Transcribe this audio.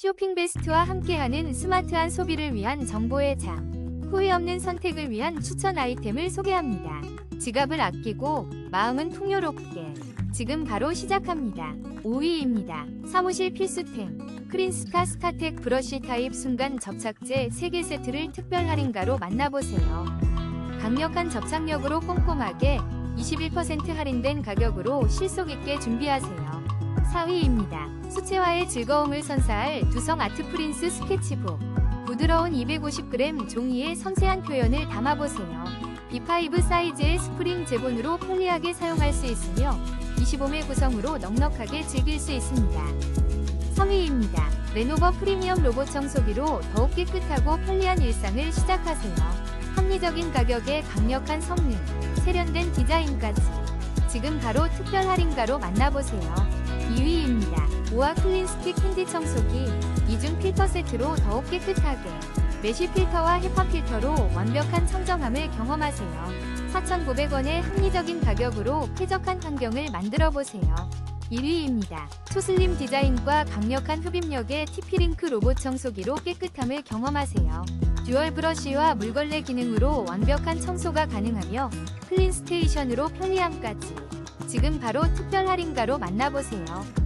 쇼핑 베스트와 함께하는 스마트한 소비를 위한 정보의 장. 후회 없는 선택을 위한 추천 아이템을 소개합니다. 지갑을 아끼고 마음은 풍요롭게. 지금 바로 시작합니다. 5위입니다. 사무실 필수템. 크린스카 스타텍 브러쉬 타입 순간 접착제 3개 세트를 특별 할인가로 만나보세요. 강력한 접착력으로 꼼꼼하게 21% 할인된 가격으로 실속 있게 준비하세요. 4위입니다. 수채화의 즐거움을 선사할 두성 아트 프린스 스케치북. 부드러운 250g 종이에 섬세한 표현을 담아보세요. B5 사이즈의 스프링 제본으로 편리하게 사용할 수 있으며 25매 구성으로 넉넉하게 즐길 수 있습니다. 3위입니다. 레노버 프리미엄 로봇 청소기로 더욱 깨끗하고 편리한 일상을 시작하세요. 합리적인 가격에 강력한 성능, 세련된 디자인까지. 지금 바로 특별 할인가로 만나보세요. 2위입니다. 모아 클린 스틱 핸디 청소기 2중 필터 세트로 더욱 깨끗하게 메쉬 필터와 헤파 필터로 완벽한 청정함을 경험하세요. 4,900원의 합리적인 가격으로 쾌적한 환경을 만들어 보세요. 1위입니다. 초슬림 디자인과 강력한 흡입력의 TP링크 로봇 청소기로 깨끗함을 경험하세요. 듀얼 브러쉬와 물걸레 기능으로 완벽한 청소가 가능하며 클린 스테이션으로 편리함까지. 지금 바로 특별 할인가로 만나보세요.